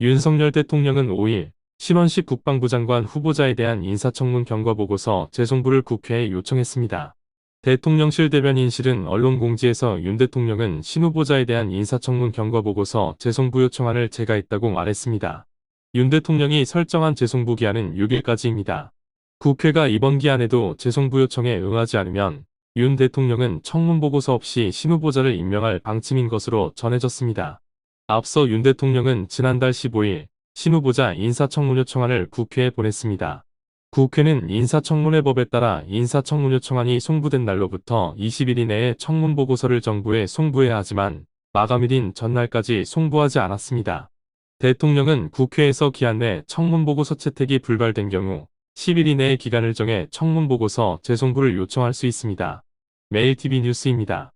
윤석열 대통령은 5일 신원식 국방부 장관 후보자에 대한 인사청문 경과보고서 재송부를 국회에 요청했습니다. 대통령실 대변인실은 언론 공지에서 윤 대통령은 신 후보자에 대한 인사청문 경과보고서 재송부 요청안을 제가했다고 말했습니다. 윤 대통령이 설정한 재송부 기한은 6일까지입니다. 국회가 이번 기한에도 재송부 요청에 응하지 않으면 윤 대통령은 청문 보고서 없이 신 후보자를 임명할 방침인 것으로 전해졌습니다. 앞서 윤 대통령은 지난달 15일 신 후보자 인사청문 요청안을 국회에 보냈습니다. 국회는 인사청문회 법에 따라 인사청문 요청안이 송부된 날로부터 20일 이내에 청문 보고서를 정부에 송부해야 하지만 마감일인 전날까지 송부하지 않았습니다. 대통령은 국회에서 기한 내 청문 보고서 채택이 불발된 경우 10일 이내의 기간을 정해 청문 보고서 재송부를 요청할 수 있습니다. 매일TV 뉴스입니다.